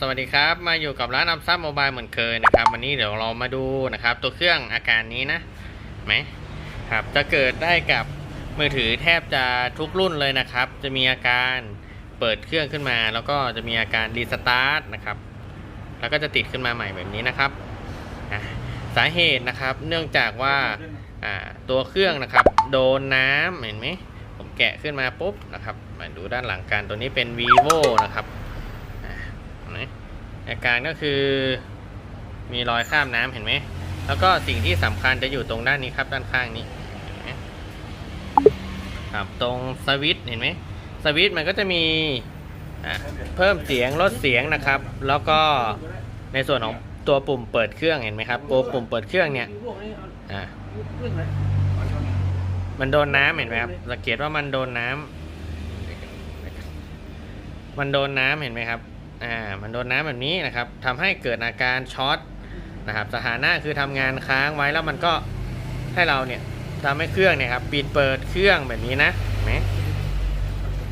สวัสดีครับ มาอยู่กับร้านอัมซับโมบายเหมือนเคยนะครับ วันนี้เดี๋ยวเรามาดูนะครับ ตัวเครื่องอาการนี้นะไหมครับ จะเกิดได้กับมือถือแทบจะทุกรุ่นเลยนะครับ จะมีอาการเปิดเครื่องขึ้นมา แล้วก็จะมีอาการรีสตาร์ทนะครับ แล้วก็จะติดขึ้นมาใหม่แบบนี้นะครับ สาเหตุนะครับ เนื่องจากว่าตัวเครื่องนะครับ โดนน้ำเห็นไหมผมแกะขึ้นมาปุ๊บนะครับมาดูด้านหลังกันตัวนี้เป็น vivo นะครับ อาการก็คือมีรอยข้ามน้ำเห็นไหม แล้วก็สิ่งที่สำคัญจะอยู่ตรงด้านนี้ครับด้านข้างนี้เห็นไหมครับตรงสวิตเห็นไหมสวิตมันก็จะมีเพิ่มเสียงลดเสียงนะครับ แล้วก็ในส่วนของตัวปุ่มเปิดเครื่องเห็นไหมครับตัวปุ่มเปิดเครื่องเนี่ยมันโดนน้ำเห็นไหมครับสังเกตว่ามันโดนน้ำมันโดนน้ำเห็นไหมครับ อ่ามันโดนน้ำแบบนี้นะครับทำให้เกิดอาการช็อตนะครับสถานะคือทำงานค้างไว้แล้วมันก็ให้เราเนี่ยทำให้เครื่องเนี่ยครับปิดเปิดเครื่องแบบนี้นะเห็นไหม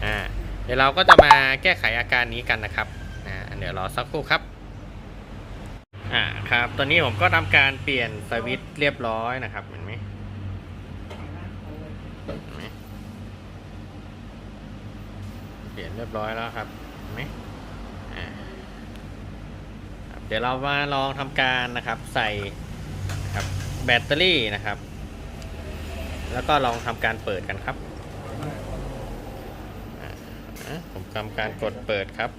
อ่าเดี๋ยวเราก็จะมาแก้ไขอาการนี้กันนะครับอ่าเดี๋ยวรอสักครู่ครับอ่าครับตอนนี้ผมก็ทำการเปลี่ยนสวิตช์เรียบร้อยนะครับเห็นไหมเปลี่ยนเรียบร้อยแล้วครับเห็นไหม ดี๋ยวเรามาลองทำการนะครับใส่ครับแบตเตอรี่นะครับ แล้วก็ลองทำการเปิดกันครับผมทำการกดเปิดครับ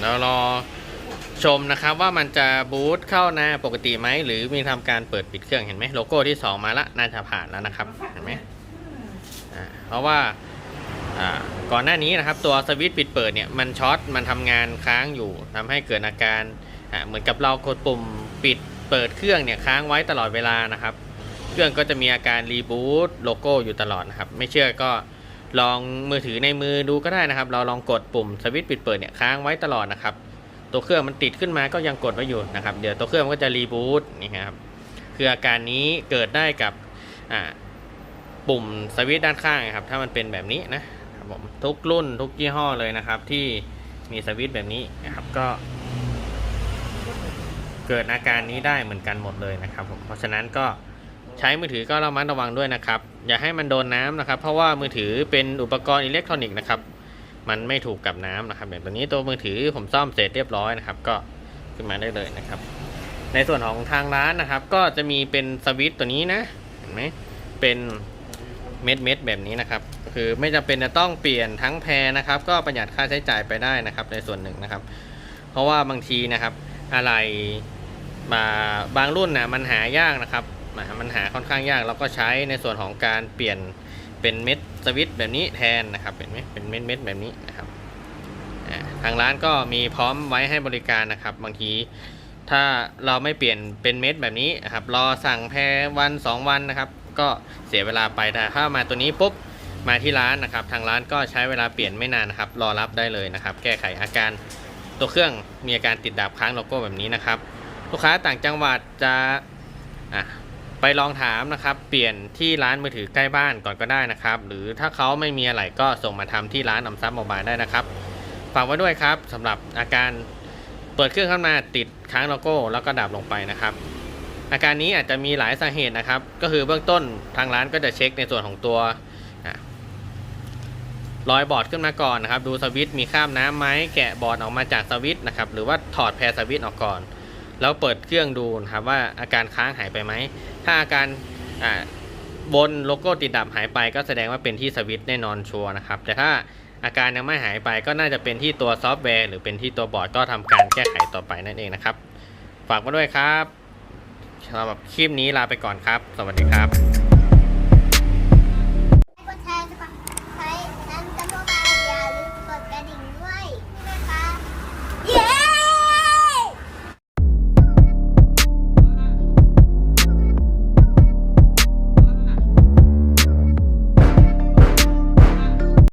เรารอ ชมนะครับว่ามันจะบูตเข้าหน้าปกติไหมหรือมีทำการเปิดปิดเครื่องเห็นไหมโลโก้ที่ 2 มาละน่าจะผ่านแล้วนะครับเห็นไหมเพราะว่าก่อนหน้านี้นะครับตัวสวิตช์ปิดเปิดเนี่ยมันช็อตมันทำงานค้างอยู่ทำให้เกิดอาการเหมือนกับเรากดปุ่มปิดเปิดเครื่องเนี่ยค้างไว้ตลอดเวลานะครับ เครื่องก็จะมีอาการรีบูตโลโก้อยู่ตลอดนะครับ ไม่เชื่อก็ลองมือถือในมือดูก็ได้นะครับ เราลองกดปุ่มสวิตช์ปิดเปิดเนี่ยค้างไว้ตลอดนะครับ ตัวเครื่องมันติดขึ้นมาก็ยังกดไว้อยู่นะครับ เดี๋ยวตัวเครื่องมันก็จะรีบูตนี่ครับคืออาการนี้เกิดได้กับปุ่มสวิตช์ด้านข้างนะครับ ถ้ามันเป็นแบบนี้นะครับผมทุกรุ่นทุกยี่ห้อเลยนะครับ ที่มีสวิตช์แบบนี้นะครับก็ เกิดอาการนี้ได้เหมือนกันหมดเลยนะครับผมเพราะฉะนั้นก็ใช้มือถือก็ระมัดระวังด้วยนะครับ อย่าให้มันโดนน้ำนะครับ เพราะว่ามือถือเป็นอุปกรณ์อิเล็กทรอนิกส์นะครับ มันไม่ถูกกับน้ำนะครับแบบตัวนี้ตัวมือถือผมซ่อมเสร็จเรียบร้อยนะครับ ก็ขึ้นมาได้เลยนะครับ ในส่วนของทางร้านนะครับ ก็จะมีเป็นสวิตตัวนี้นะเห็นไหมเป็นเม็ดเม็ดแบบนี้นะครับ คือไม่จำเป็นจะต้องเปลี่ยนทั้งแพรนะครับ ก็ประหยัดค่าใช้จ่ายไปได้นะครับ ในส่วนหนึ่งนะครับ เพราะว่าบางทีนะครับ อะไรมาบางรุ่นนะมันหายากนะครับมันหาค่อนข้างยากเราก็ใช้ในส่วนของการเปลี่ยน เป็นเม็ดสวิตแบบนี้แทนนะครับเห็นไหมเป็นเม็ดเม็ดแบบนี้นะครับทางร้านก็มีพร้อมไว้ให้บริการนะครับ บางทีถ้าเราไม่เปลี่ยนเป็นเม็ดแบบนี้นะครับรอสั่งแพรวัน 2 วันนะครับ ก็เสียเวลาไปแต่ถ้ามาตัวนี้ปุ๊บมาที่ร้านนะครับ ทางร้านก็ใช้เวลาเปลี่ยนไม่นานนะครับ รอรับได้เลยนะครับ แก้ไขอาการตัวเครื่องมีอาการติดดับค้างโลโก้แบบนี้นะครับ ลูกค้าต่างจังหวัดจะอะ ไปลองถามนะครับ เปลี่ยนที่ร้านมือถือใกล้บ้านก่อนก็ได้นะครับ หรือถ้าเขาไม่มีอะไรก็ส่งมาทำที่ร้านอำซับโมบายได้นะครับ ฝากไว้ด้วยครับสำหรับอาการเปิดเครื่องขึ้นมาติดค้างโลโก้ แล้วก็ดับลงไปนะครับ อาการนี้อาจจะมีหลายสาเหตุนะครับ ก็คือเบื้องต้นทางร้านก็จะเช็คในส่วนของตัวรอยบอร์ดขึ้นมาก่อนนะครับ ดูสวิตช์มีข้ามน้ำไหมแกะบอร์ดออกมาจากสวิตช์นะครับ หรือว่าถอดแพรสวิตช์ออกก่อน แล้วเปิดเครื่องดูนะครับว่าอาการค้างหายไปไหม ถ้าอาการบนโลโก้ติดดับหายไปก็แสดงว่าเป็นที่สวิตช์แน่นอนชัวร์นะครับ แต่ถ้าอาการยังไม่หายไปก็น่าจะเป็นที่ตัวซอฟต์แวร์หรือเป็นที่ตัวบอร์ดก็ทำการแก้ไขต่อไปนั่นเองนะครับ ฝากมาด้วยครับสำหรับคลิปนี้ลาไปก่อนครับ สวัสดีครับ